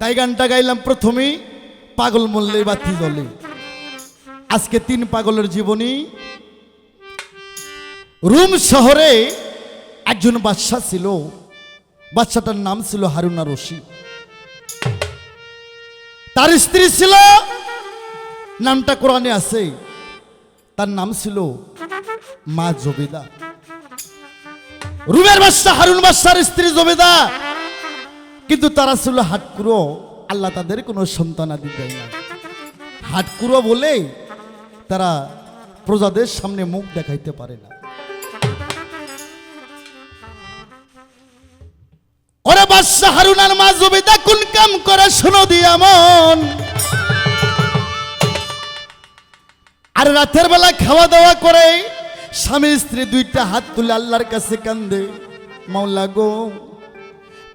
তাই গানটা গাইলাম প্রথমেই পাগল মল্লে বাতি জলে। আজকে তিন পাগলের জীবনী। রুম শহরে একজন বাদশা ছিল। বাচ্চাটার নাম ছিল হারুনা রশিদ। তার স্ত্রী ছিল, নামটা কোরআনে আছে। তার নাম ছিল মা জবেদা। রুমের বাদশা হারুন বাদশার স্ত্রী জবেদা। কিন্তু তারা ছিল হাটকুরো আল্লাহ তাদের কোনো সন্তানাদি দেয় না। হাটকুরো বলে তারা প্রজাদের সামনে মুখ দেখাইতে পারে না। ওরে বাদশাহ হারুনার মা জবেদা, কোন কাম করে শোনো দিয়া মন আর রাতের বেলা খাওয়া দাওয়া করে স্বামী স্ত্রী দুইটা হাত তুলে আল্লাহর কাছে কান্দে, মাওলা গো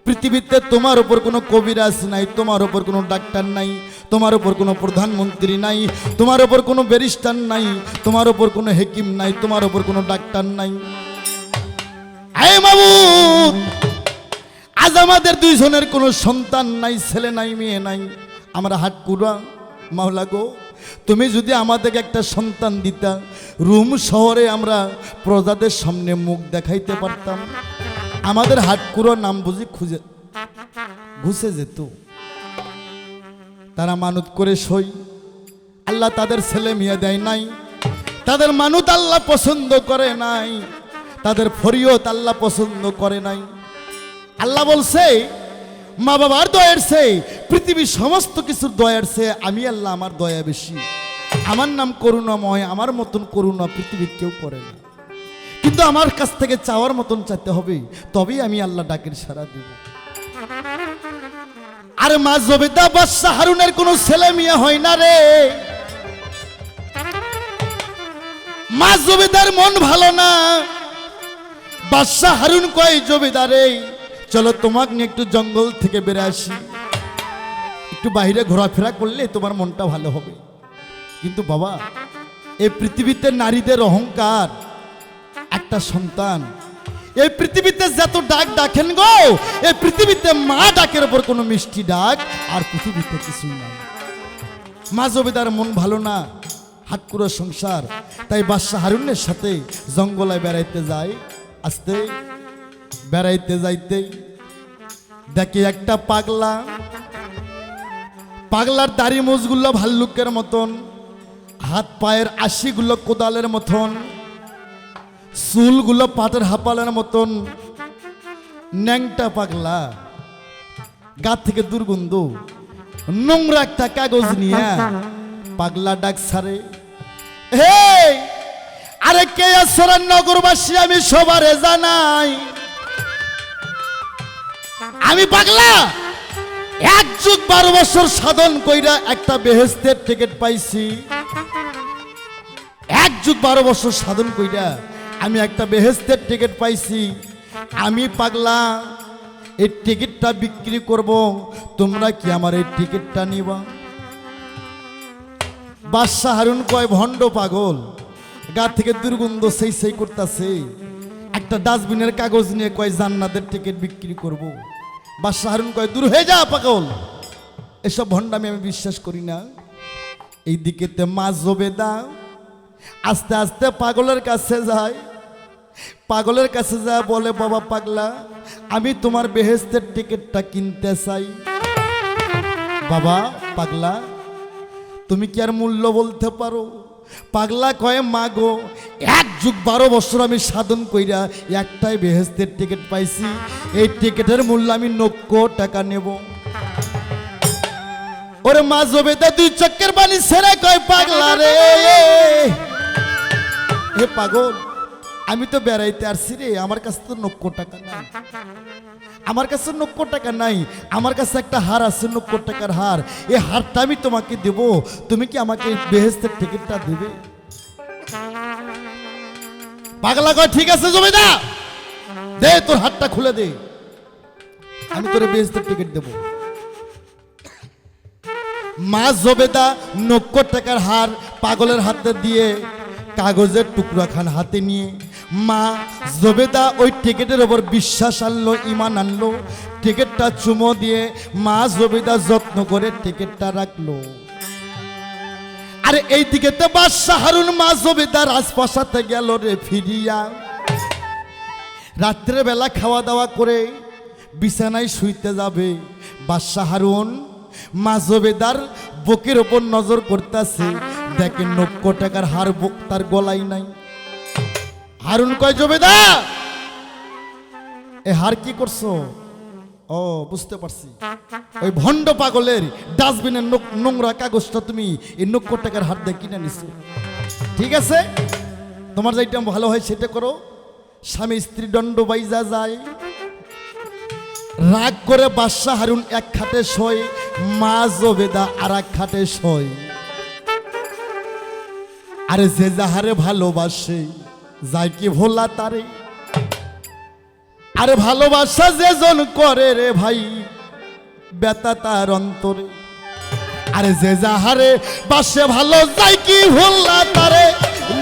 পৃথিবীতে তোমার উপর কোনো কবিরাজ নাই, তোমার উপর কোনো ডাক্তার নাই, তোমার উপর কোনো প্রধানমন্ত্রী নাই, তোমার উপর কোনো ব্যারিস্টার নাই, তোমার উপর কোনো হেকিম নাই, তোমার উপর কোনো ডাক্তার নাই। মাবুদ আজ আমাদের দুইজনের কোনো সন্তান নাই, ছেলে নাই, মেয়ে নাই। আমরা হাট কুড়া মাওলা গো, তুমি যদি আমাদেরকে একটা সন্তান দিতা, রুম শহরে আমরা প্রজাদের সামনে মুখ দেখাইতে পারতাম। আমাদের হাটকুড়ো নাম বুঝি খুঁজে ঘুষে যেত। তারা মানত করে সই। আল্লাহ তাদের ছেলে মেয়ে দেয় নাই। তাদের মানুত আল্লাহ পছন্দ করে নাই। তাদের ফরিয়ত আল্লাহ পছন্দ করে নাই। আল্লাহ বলছে, মা বাবার দয়ার সে পৃথিবীর সমস্ত কিছুর দয়ার সে আমি আল্লাহ আমার দয়া বেশি। আমার নাম করুণাময়, আমার মতন করুণা পৃথিবীর কেউ করে না। কিন্তু আমার কাছ থেকে চাওয়ার মতন চাইতে হবে, তবেই আমি আল্লাহ ডাকের সারা দেব। আরে মা জবেদা বাদশাহ হারুনের কোনো ছেলে মেয়ে হয় না রে। মা জবেদার মন ভালো না। বাদশাহ হারুন কয় জবেদারে চলো তোমাকে নিয়ে একটু জঙ্গল থেকে বেড়ে আসি। একটু বাইরে ঘোরাফেরা করলে তোমার মনটা ভালো হবে। কিন্তু বাবা এই পৃথিবীতে নারীদের অহংকার একটা সন্তান। এই পৃথিবীতে যত ডাক ডাকেন গো, এই পৃথিবীতে মা ডাকের ওপর কোনো মিষ্টি ডাক আর পৃথিবীতে কিছুই নাই। মা জবেদার মন ভালো না হাটকুড়ো সংসার। তাই বাদশাহ হারুনের সাথে জঙ্গলে বেড়াইতে যায় আসতে বেড়াইতে যাইতে দেখে একটা পাগলা, পাগলার দাড়ি মুজগুলো ভাল্লুকের মতন, হাত পায়ের আশিগুলো কোদালের মতন। চুলগুলো পাটের হাপালের মতন, ন্যাংটা পাগলা গা থেকে দুর্গন্ধ, নোংরা একটা কাগজ নিয়ে পাগলা ডাক সারে হে আরে কে আসরের নগরবাসী? আমি সবারে জানাই আমি পাগলা। এক যুগ বারো বছর সাধন কইরা একটা বেহেস্তের টিকিট পাইছি। এক যুগ বারো বছর সাধন কইরা আমি একটা বেহেস্তের টিকিট পাইছি। আমি পাগলা, এই টিকিটটা বিক্রি করব। তোমরা কি আমার এই টিকিটটা নিবা? বাদশাহ হারুন কয়, ভণ্ড পাগল, গা থেকে দুর্গন্ধ সেই সেই করতেছে। একটা ডাস্টবিনের কাগজ নিয়ে কয়, জান্নাতের টিকিট বিক্রি করব। বাদশাহ হারুন কয়, দূর হয়ে যা পাগল। এসব ভণ্ডামি আমি বিশ্বাস করি না। এই দিকেতে মা জবেদা আস্তে আস্তে পাগলের কাছে যায়। পাগলের কাছে যা বলে, বাবা পাগলা, আমি তোমার বেহেস্তের টিকিটটা কিনতে চাই। বাবা পাগলা, তুমি কি আর মূল্য বলতে পারো? পাগলা কয়ে, মা গো, এক যুগ বারো বছর আমি সাধন কইরা একটাই বেহেস্তের টিকিট পাইছি। এই টিকিটের মূল্য আমি নক্ষ টাকা নেব। ওরে মা জবেদা, দুই চক্কের বাণী ছেড়ে কয়, পাগলা রে হে পাগল। আমি তো বেড়াইতে আসছি রে, আমার কাছে তো নক্ষ টাকা নাই। আমার কাছে নক্ষ টাকা নাই, আমার কাছে একটা হার আছে নক্ষ টাকার হার। এই হারটা আমি তোমাকে দেব, তুমি কি আমাকে বেহেস্তের টিকিটটা দেবে? পাগলা কয়, ঠিক আছে জমিদা দে তোর হাতটা খুলে দে। আমি তোর বেহেস্তের টিকিট দেব। মা জবেদা নক্ষ টাকার হার পাগলের হাতে দিয়ে কাগজের টুকরা খান হাতে নিয়ে মা, জবেদা ওই টিকিটের ওপর বিশ্বাস আনলো ইমান আনলো। টিকিটটা চুমো দিয়ে মা জবেদা যত্ন করে টিকিটটা রাখল। আরে এই দিকে তো বাদশাহ হারুন, মা জবিদা রাজপ্রাসাদে গেল রে ফিরিয়া। রাত্রে বেলা খাওয়া দাওয়া করে বিছানায় শুইতে যাবে বাদশাহ হারুন। মা জবেদার বুকের ওপর নজর করতেছে, দেখে নক্ষ টাকার হার বুক তার গলাই নাই। হারুন কয় জবেদা এ হার কি করছ? ও, বুঝতে পারছি। ওই ভণ্ড পাগলের ডাস্টবিনের নোংরা কাগজটা তুমি এই নক্ষ টাকার হার দিয়ে কিনে নিছো। ঠিক আছে, তোমার যেটা ভালো হয় সেটা করো। স্বামী স্ত্রী দণ্ড বাইজা যায়। রাগ করে বাদশাহ হারুন এক খাটে শোয়, মা জবেদা আর এক খাটে শোয়। আরে যে যাহারে ভালোবাসে। যায় কি ভোলা তারে? আরে ভালোবাসা যে জন করে রে ভাই বেতা তার অন্তরে। আরে যে যাহারে বাসে ভালো যাই কি ভোলা তারে,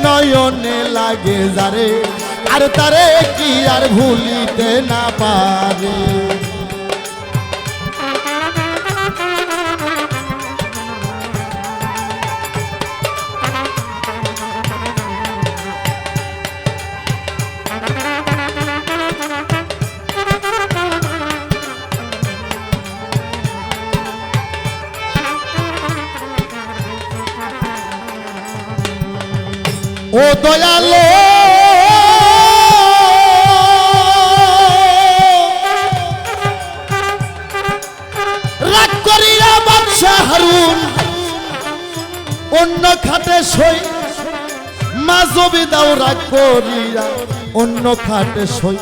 নয়নে লাগে যারে। আর তারে কি আর ভুলিতে না পারে। দয়ালো। রাগ করিয়া বাদশাহ হারুন, অন্য খাটে সই। মা জবিদাও রাগ করিয়া অন্য খাটে সই।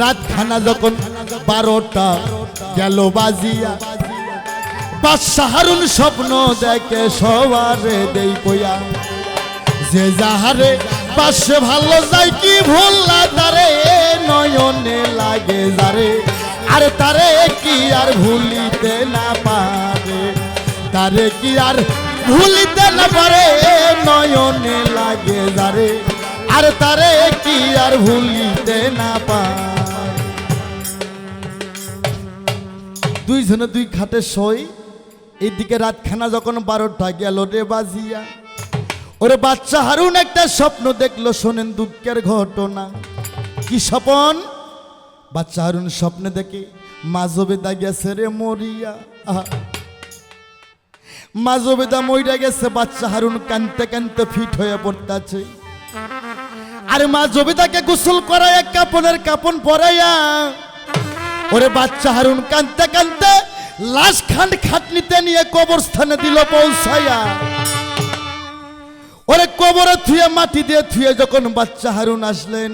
রাতখানা যখন বারোটা গেল বাজিয়া, বাদশাহ হারুন স্বপ্ন দেখে সবারে দেই কইয়া যে যাহারে পাশে ভালো যায় কি ভুললা তারে, নয়নে লাগে যারে। আর তারে কি আর ভুলিতে না পারে? তারে কি আর ভুলিতে না পারে, নয়নে লাগে যারে। আর তারে কি আর ভুলিতে না পারে? দুইজনে দুই খাটে সই, এদিকে রাতখানা যখন বারোটা গেল রে বাজিয়া। ওরে বাচ্চা হারুন, একটা স্বপ্ন দেখল, শোনেন দুঃখের ঘটনা। কি স্বপন? বাচ্চা হারুন স্বপ্নে দেখে মাজবেদা গেছে রে মরিয়া। মাজবেদা মরিয়া গেছে, বাচ্চা হারুন কানতে কানতে ফিট হয়ে পড়তাছে। আরে মা জবিতাকে গোসল করায় কাপনের কাপন পরাইয়া, ওরে বাচ্চা হারুন কানতে কানতে লাশ খান্ড খাটনিতে নিয়ে কবরস্থানে দিল পৌঁছাইয়া। ওরে কবরে থুয়ে মাটি দিয়ে থুয়ে যখন বাচ্চা হারুন আসলেন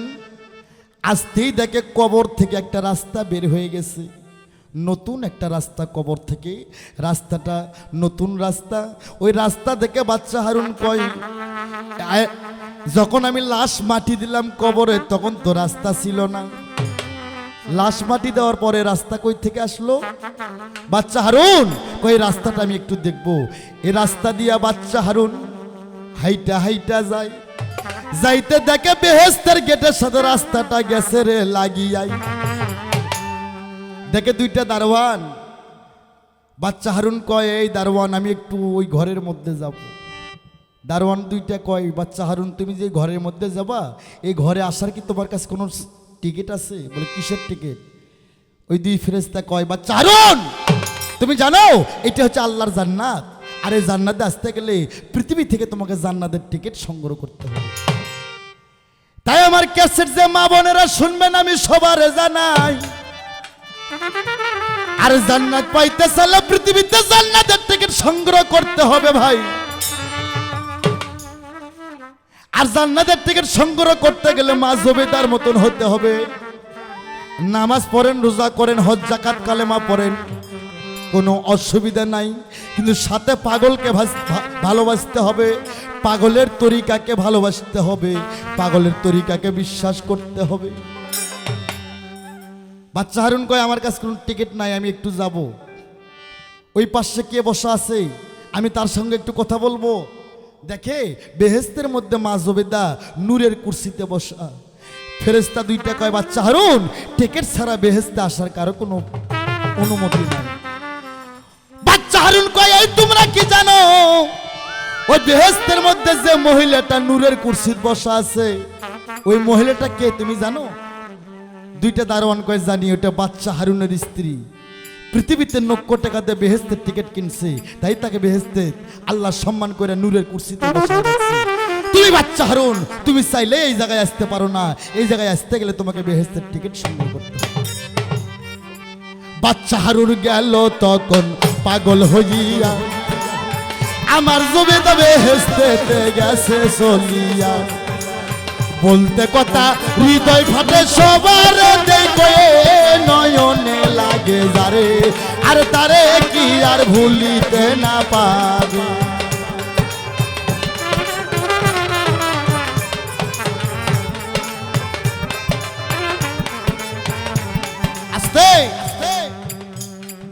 আসতেই দেখে কবর থেকে একটা রাস্তা বের হয়ে গেছে। নতুন একটা রাস্তা কবর থেকে। রাস্তাটা নতুন রাস্তা। ওই রাস্তা দেখে বাচ্চা হারুন কয় যখন আমি লাশ মাটি দিলাম কবরে, তখন তো রাস্তা ছিল না। লাশ মাটি দেওয়ার পরে রাস্তা কই থেকে আসলো? বাচ্চা হারুন কই রাস্তাটা আমি একটু দেখব। এই রাস্তা দিয়া বাচ্চা হারুন হাইটা হাইটা যায় যাইতে দেখে বেহেস্তের গেটের সাথে রাস্তাটা গেছে রে লাগিয়াই। দেখে দুইটা দারোয়ান। বাচ্চা হারুন কয়, এই দারোয়ান, আমি একটু ওই ঘরের মধ্যে যাব। দারোয়ান দুইটা কয়, বাচ্চা হারুন, তুমি যে ঘরের মধ্যে যাবা, এই ঘরে আসার কি তোমার কাছে কোনো টিকিট আছে? বলে, কিসের টিকিট? ওই দুই ফেরেস্তা কয়, বাচ্চা হারুন, তুমি জানো, এটা হচ্ছে আল্লাহর জান্নাত। আর জান্নাতে আসতে গেলে পৃথিবী থেকে তোমাকে জান্নাতের টিকিট সংগ্রহ করতে হবে। তাই আমার ক্যাসেট যে মা বোনেরা শুনবেন আমি সবারে জানাই। আর জান্নাত পাইতে চাইলে পৃথিবীতে জান্নাতের টিকিট সংগ্রহ করতে হবে ভাই। আর জান্নাতের টিকিট সংগ্রহ করতে গেলে মা জবেদার মতন হতে হবে। নামাজ পড়েন, রোজা করেন, হজ জাকাত কালেমা পড়েন। কোনো অসুবিধা নাই। কিন্তু সাথে পাগলকে ভালোবাসতে হবে। পাগলের তরিকাকে ভালোবাসতে হবে। পাগলের তরিকাকে বিশ্বাস করতে হবে। বাচ্চা হারুন কয়, আমার কাছে কোনো টিকিট নাই, আমি একটু যাব। ওই পাশে কে বসা আছে? আমি তার সঙ্গে একটু কথা বলব। দেখে বেহেস্তের মধ্যে মা জবেদা নূরের কুর্সিতে বসা। ফেরেস্তা দুইটা কয়, বাচ্চা হারুন, টিকিট ছাড়া বেহেস্তে আসার কারও কোনো অনুমতি নাই। তোমরা কি জানো? ওই বেহেস্তের মধ্যে যে মহিলাটা নূরের কুর্সির বসা আছে, ওই মহিলাটা কে তুমি জানো? দুইটা দারোয়ান কয়, জানি ওটা বাচ্চা হারুনের স্ত্রী। পৃথিবীতে নক্ষ টাকাতে বেহেস্তের টিকিট কিনছে, তাই তাকে বেহেস্তে আল্লাহ সম্মান করে নূরের কুর্সিতে তুমি বাচ্চা হারুন, তুমি চাইলে এই জায়গায় আসতে পারো না। এই জায়গায় আসতে গেলে তোমাকে বেহেস্তের টিকিট সংগ্রহ করতে বাচ্চা হারুন গেল তখন পাগল হইয়া আমার জমে তবে হেসতে গেছে চলিয়া বলতে কথা, হৃদয় ফাটে সবার দেখে, নয়নে লাগে যারে। আর তারে কি আর ভুলিতে না পাবে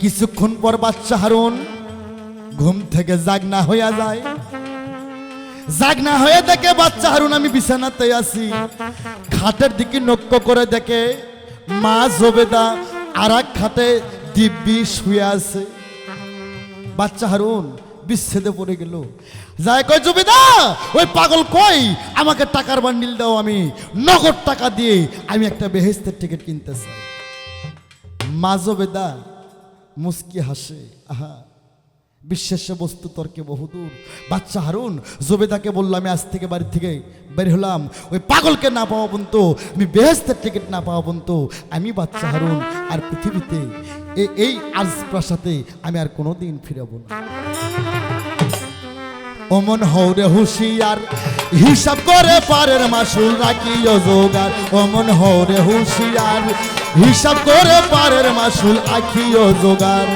কিছুক্ষণ পর বাচ্চা হারুন। ঘুম থেকে জাগনা হইয়া যায়। জাগনা হয়ে দেখে বাচ্চা হারুন, আমি বিছানাতে আছি। খাটের দিকে নক্য করে দেখে মা জবেদা আর এক খাটে দিব্যি শুয়ে আছে। বাচ্চা হারুন, বিচ্ছেদে পড়ে গেল। যায় কয়, জবেদা, ওই পাগল কই? আমাকে টাকার বান্ডিল দাও আমি। নগদ টাকা দিয়ে আমি একটা বেহেস্তের টিকিট কিনতে চাই। মা জবেদা মুস্কি হাসে, আহা বিশ্বাসে বস্তু তর্কে বহুদূর। বাচ্চা হারুন, জবেদাকে বলল, আমি আজ থেকে বাড়ি থেকে বের হলাম। ওই পাগলকে না পাওয়া পর্যন্ত, আমি বেহেস্তের টিকিট না পাওয়া পর্যন্ত আমি বাচ্চা হারুন আর পৃথিবীতে এই আজ প্রাসাতে আমি আর কোনোদিন ফিরাবো না। অমন হৌরে হুশিয়ার, হিসাব করে পারের মাসুল রাখিও জোগার অমন হৌরে হুশিয়ার, হিসাব করে পারের মাসুল আখিও জোগার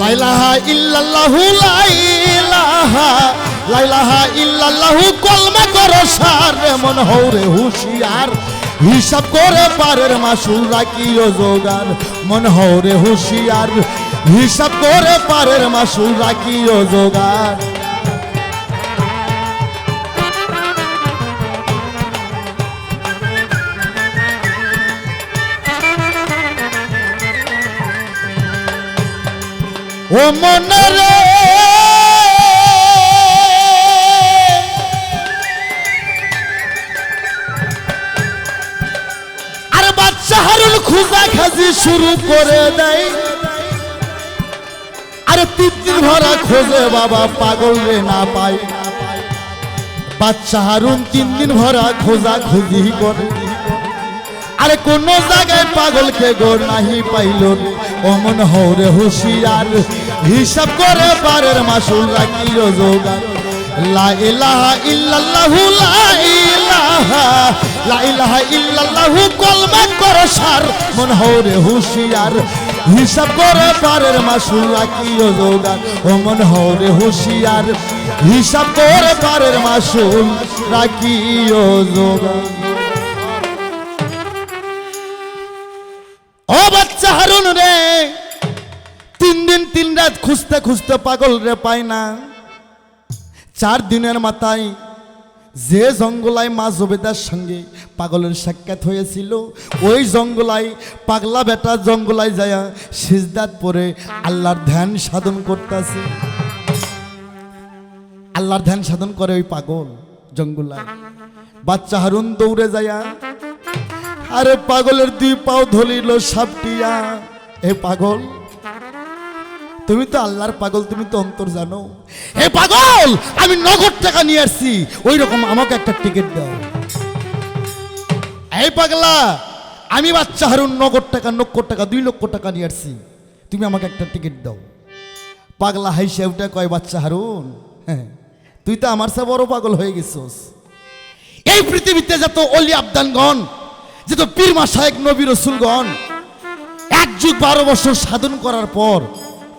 লাইলাহা ইল্লাল্লাহু লাইলাহা লাইলাহা ইল্লাল্লাহু কলমা করো সার মন, হৌরে হুশিয়ার। হিসাব করে পারের মাসুল রাখিও যোগান, মন, হৌরে হুশিয়ার। হিসাব করে পারের মাসুল রাখিও জোগার ও মনে রে। আর বাচ্চা হারুন খুঁজা খাজি শুরু করে দেয়। আরে দিন ভরা খোঁজে বাবা পাগল রে না পায়। বাচ্চা হারুন তিন দিন ভরা খোঁজা খুঁজি করে। আরে কোন জায়গায় পাগলকে গো নাহি পাইল। অমন হৌরে হুশিয়ার। হিসাব করে পারের মাসুল রাখিও জোগার লা ইলাহা ইল্লাল্লাহু হিসাব করে পারের মাসুল রাখিও জোগার অমন হৌরে হুশিয়ার। হিসাব করে পারের মাসুল রাখিও জোগার দিন রাত খুঁজতে খুঁজতে পাগল রে পাই না। চার দিনের মাথায় যে জঙ্গলায় মা জবেদার সঙ্গে পাগলের সাক্ষাৎ হয়েছিল, ওই জঙ্গলায় পাগলা বেটা জঙ্গলায় যায় সিজদাত পরে আল্লাহর ধ্যান সাধন করতেছে। আল্লাহর ধ্যান সাধন করে ওই পাগল জঙ্গলায় বাচ্চা হারুন দৌড়ে যায়, আরে পাগলের দুই পাও ধরিল সাপটিয়া। এ পাগল তুমি তো আল্লাহর পাগল, তুমি তো অন্তর জানো। হে পাগল, আমি নগদ টাকা নিয়ে আসছি। ওই রকম আমাকে একটা টিকিট দাও। এই পাগলা, আমি বাচ্চা হারুন, নগদ টাকা, লক্ষ টাকা, দুই লক্ষ টাকা নিয়ে আসছি। তুমি আমাকে একটা টিকিট দাও। পাগলা হাইসে ওটা কয়, বাচ্চা হারুন হ্যাঁ তুই তো আমার সে বড় পাগল হয়ে গেছিস। এই পৃথিবীতে যত অলি আবদানগণ যত পীর মাসায়েক নবী রসুলগণ, এক যুগ বারো বছর সাধন করার পর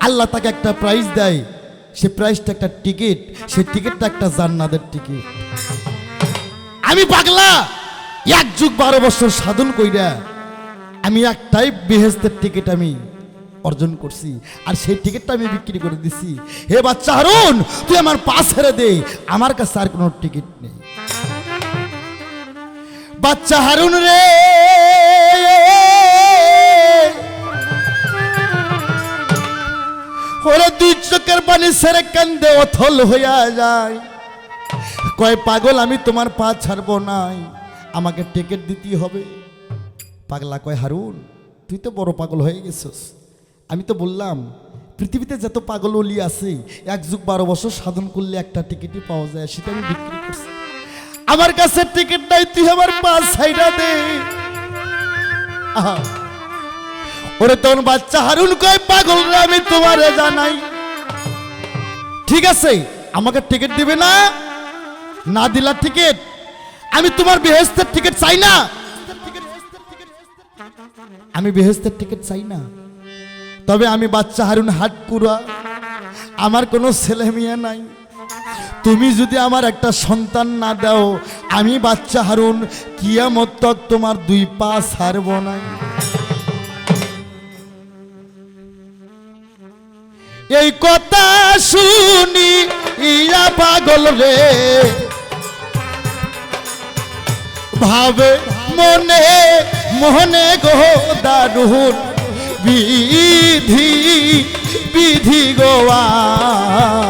আল্লাহ তাকে একটা প্রাইজ দেয়। সে প্রাইজটা একটা টিকিট সে টিকিটটা একটা জান্নাতের টিকিট আমি পাগলা! এক যুগ বারো বছর সাধন কইরা আমি একটাই বেহেস্তের টিকিট আমি অর্জন করছি। আর সেই টিকিটটা আমি বিক্রি করে দিছি। হে বাচ্চা হারুন, তুই আমার পা ছেড়ে দে। আমার কাছে আর কোনো টিকিট নেই। বাচ্চা হারুন রে! ওরে দুই চোখের পানি সেরে কান্দে অথল হইয়া যায়। কয়, পাগল, আমি তোমার পা ছাড়বো নাই। আমাকে টিকিট দিতেই হবে। পাগলা কয়, হারুন, তুই তো বড় পাগল হয়ে গেছিস। আমি তো বললাম, পৃথিবীতে যত পাগল অলি আছে, এক যুগ বারো বছর সাধন করলে একটা টিকিটই পাওয়া যায়, সেটা আমি বিক্রি করছি। আমার কাছে টিকিট নাই, তুই আমার পা ছাইড়া দে। আহা। ওরে তোর বাচ্চা হারুন কয়, পাগল রে, আমি তোমারে জানাই। ঠিক আছে, আমাকে টিকিট দিবে না? না দিলা টিকিট আমি তোমার বেহেস্তের টিকিট চাই না? আমি বেহেস্তের টিকিট চাই না। তবে আমি বাচ্চা হারুন হাট কুড়া আমার কোনো ছেলে মেয়ে নাই। তুমি যদি আমার একটা সন্তান না দাও, আমি বাচ্চা হারুন কিয়ামত তোমার দুই পা ছাড়ব নাই এই কথা শুনি, ইয়া পাগল রে। ভাবে মনে মনে গো দারুণ বিধি বিধি গো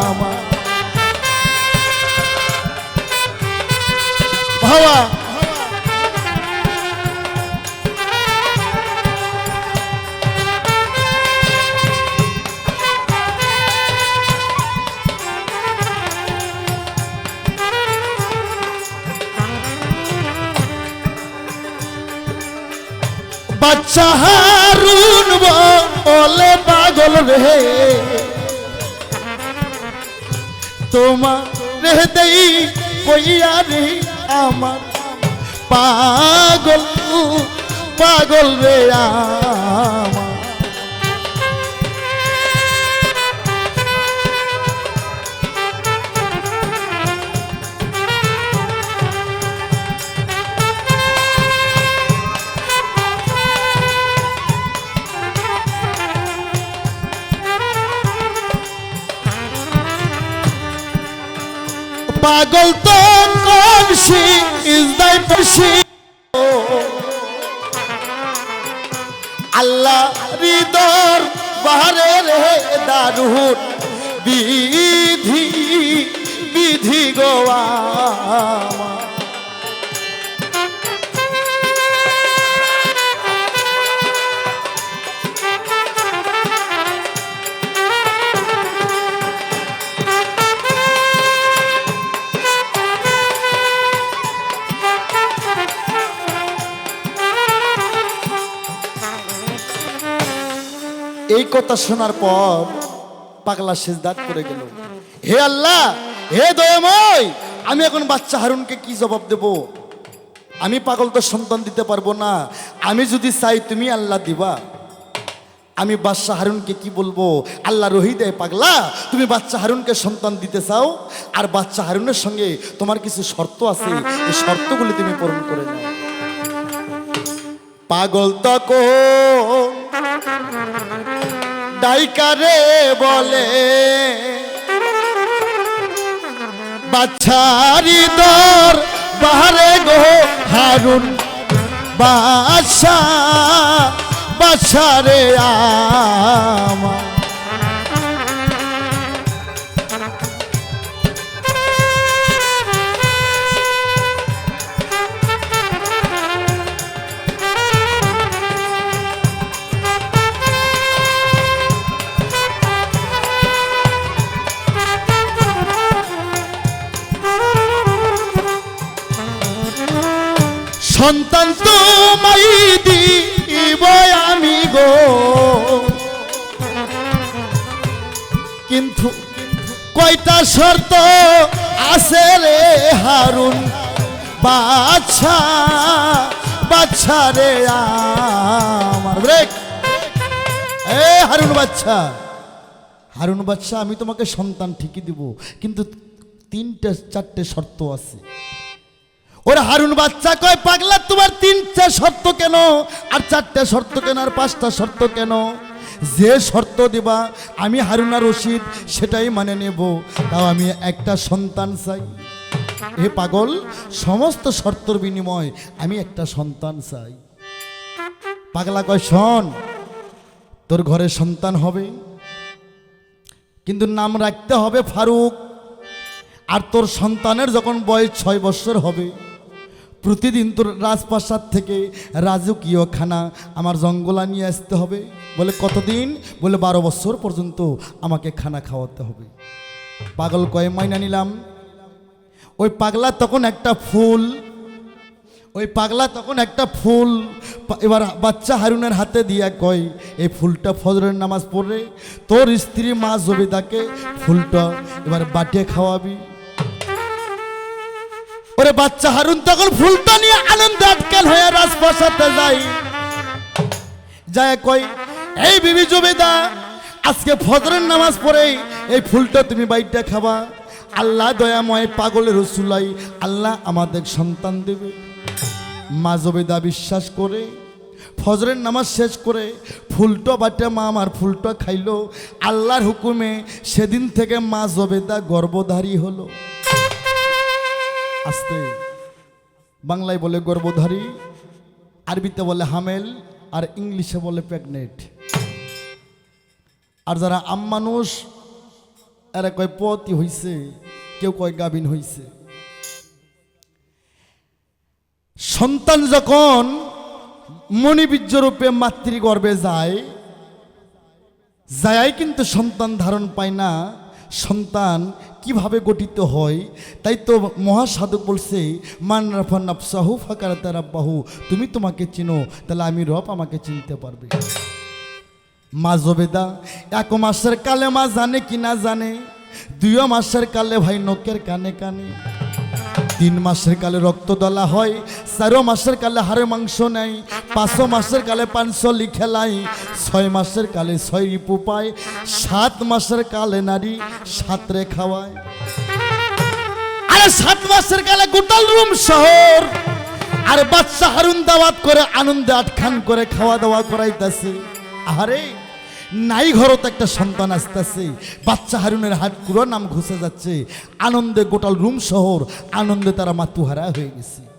আমার। ভাবা বাচ্চা হারুন বলে পাগল রে। তোমার রে দেই কইয়া রে আমার পাগল পাগল রে আমার। পাগল তো কলসি ইজদাই পড়ছি আল্লাহ হৃদর বাহারে রে দারুণ বিধি বিধি গোয়া। এই কথা শোনার পর পাগলা সেজদাত করে গেল। হে আল্লাহ, হে দয়াময়, আমি এখন বাচ্চা হারুনকে কি জবাব দেব? আমি পাগল তো সন্তান দিতে পারব না। আমি যদি চাই তুমি আল্লাহ দিবা। আমি বাচ্চা হারুনকে কি বলব? আল্লাহ রহি দেয় পাগলা, তুমি বাচ্চা হারুনকে সন্তান দিতে চাও? আর বাচ্চা হারুনের সঙ্গে তোমার কিছু শর্ত আছে। এই শর্তগুলি তুমি পূরণ করে নাও। পাগল তখন ডাইকারে বলে। বাচ্চারি দর বাহারে গো হারুন। বাসা বাসারে আমার। সন্তান তোমাই দিব আমি গো। কিন্তু কয়টা শর্ত আছে রে হারুন? বাচ্চা বাচ্চা রে আমার ব্রেক। এ হারুন বাচ্চা হারুন বাচ্চা আমি তোমাকে সন্তান ঠিকই দিব, কিন্তু তিনটে, চারটে শর্ত আছে। ওরা হারুন বাচ্চা কয়, পাগলা, তোমার তিনটা শর্ত কেন? আর চারটা শর্ত কেন? আর পাঁচটা শর্ত কেন? যে শর্ত দিবা, আমি হারুনা রশিদ সেটাই মানে নেব। তাও আমি একটা সন্তান চাই। হে পাগল, সমস্ত শর্তর বিনিময় আমি একটা সন্তান চাই। পাগলা কয়, শোন, তোর ঘরে সন্তান হবে, কিন্তু নাম রাখতে হবে ফারুক। আর তোর সন্তানের যখন বয়স ছয় বছর হবে প্রতিদিন তোর রাজপ্রাসাদ থেকে রাজকীয় খানা আমার জঙ্গলা নিয়ে আসতে হবে। বলে, কতদিন? বলে, বারো বছর পর্যন্ত আমাকে খানা খাওয়াতে হবে। পাগল কয়ে মাইনা নিলাম। ওই পাগলা তখন একটা ফুল, ওই পাগলা তখন একটা ফুল। এবার বাচ্চা হারুনের হাতে দিয়া কয়, এই ফুলটা ফজরের নামাজ পড়ে তোর স্ত্রী মা জবিদাকে ফুলটা এবার বাটিয়ে খাওয়াবি। ওরে বাচ্চা হারুন, তখন ফুলটা নিয়ে আনন্দে আটকেল হয়ে রাজপ্রাসাদে যাই যায় কই? এই বিবি জবেদা, আজকে ফজরের নামাজ পড়ে এই ফুলটা তুমি বাইটা খাবা। আল্লাহ দয়াময় পাগলের রসুলাই, আল্লাহ আমাদের সন্তান দেবে। মা জবেদা বিশ্বাস করে, ফজরের নামাজ শেষ করে ফুলটা বাটে মা আমার ফুলটা খাইলো। আল্লাহর হুকুমে সেদিন থেকে মা জবেদা গর্ভধারী হলো। আস্তে। বাংলায় বলে গর্ভধারী, আরবিতে বলে হামেল, আর ইংলিশে বলে প্রেগনেন্ট আর যারা আম মানুষ, এরা কয় পতি হইছে, কেউ কয় গাবিন হইছে। সন্তান যখন মণিবীর্য রূপে মাতৃগর্ভে যায়, যায়াই কিন্তু সন্তান ধারণ পায় না, সন্তান কীভাবে গঠিত হয়? তাই তো মহাসাধক বলছে, মান রাফা নাফসাহু ফাকার তারা বাহু তুমি তোমাকে চিনো, তাহলে আমি রব আমাকে চিনতে পারবে। মা জবেদা, এক মাসের কালে মা জানে কি না জানে? দুই মাসের কালে ভাই নকের কানে কানে। তিন মাসের কালে রক্ত দলা হয়, চারো মাসের কালে হাড়ের মাংস নেয় পাঁচশো মাসের কালে পাঁচশো লিখেলাই ছয় মাসের কালে ছয় রিপু পায়, সাত মাসের কালে নারী সাতরে খাওয়ায়। আরে সাত মাসের কালে গোটাল রুম শহর, আর বাচ্চা হারুন দাওয়াত করে আনন্দে আটখান করে খাওয়া দাওয়া করাইতেছে। আরে নাই ঘরত একটা সন্তান আসতেছে। বাচ্চা হারুনের হাত কুড়ো নাম ঘুষে যাচ্ছে। আনন্দে গোটাল রুম শহর, আনন্দে তারা মাতুহারা হয়ে গেছে।